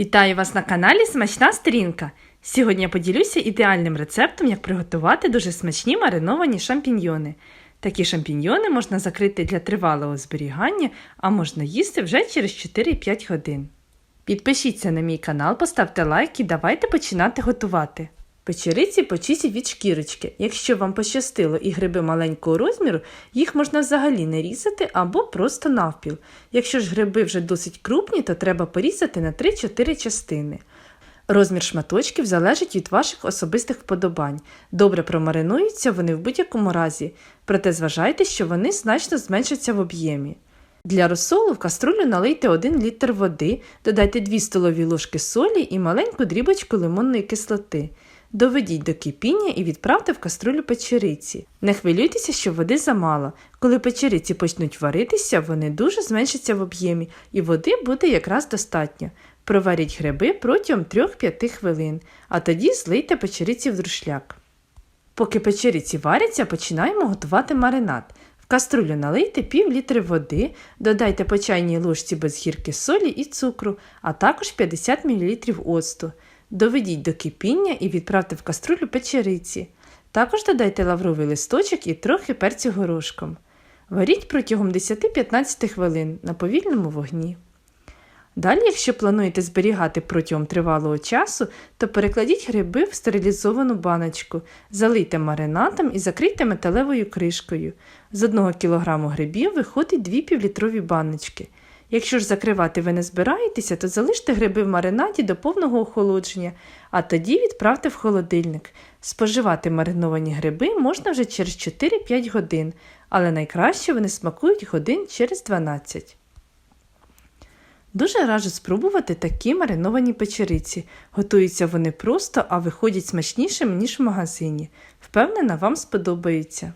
Вітаю вас на каналі Смачна Сторінка. Сьогодні я поділюся ідеальним рецептом, як приготувати дуже смачні мариновані шампіньйони. Такі шампіньйони можна закрити для тривалого зберігання, а можна їсти вже через 4-5 годин. Підпишіться на мій канал, поставте лайк і давайте починати готувати. Печериці почистіть від шкірочки. Якщо вам пощастило і гриби маленького розміру, їх можна взагалі не різати або просто навпіл. Якщо ж гриби вже досить крупні, то треба порізати на 3-4 частини. Розмір шматочків залежить від ваших особистих вподобань. Добре промаринуються вони в будь-якому разі, проте зважайте, що вони значно зменшаться в об'ємі. Для розсолу в каструлю налийте 1 літр води, додайте 2 столові ложки солі і маленьку дрібочку лимонної кислоти. Доведіть до кипіння і відправте в каструлю печериці. Не хвилюйтеся, що води замало. Коли печериці почнуть варитися, вони дуже зменшаться в об'ємі, і води буде якраз достатньо. Проваріть гриби протягом 3-5 хвилин, а тоді злийте печериці в друшляк. Поки печериці варяться, починаємо готувати маринад. В каструлю налийте пів літри води, додайте по чайній ложці без гірки солі і цукру, а також 50 мл оцту. Доведіть до кипіння і відправте в каструлю печериці. Також додайте лавровий листочок і трохи перцю горошком. Варіть протягом 10-15 хвилин на повільному вогні. Далі, якщо плануєте зберігати протягом тривалого часу, то перекладіть гриби в стерилізовану баночку, залийте маринадом і закрийте металевою кришкою. З 1 кг грибів виходить 2 півлітрові баночки. Якщо ж закривати ви не збираєтеся, то залиште гриби в маринаді до повного охолодження, а тоді відправте в холодильник. Споживати мариновані гриби можна вже через 4-5 годин, але найкраще вони смакують годин через 12. Дуже раджу спробувати такі мариновані печериці. Готуються вони просто, а виходять смачнішими, ніж в магазині. Впевнена, вам сподобається.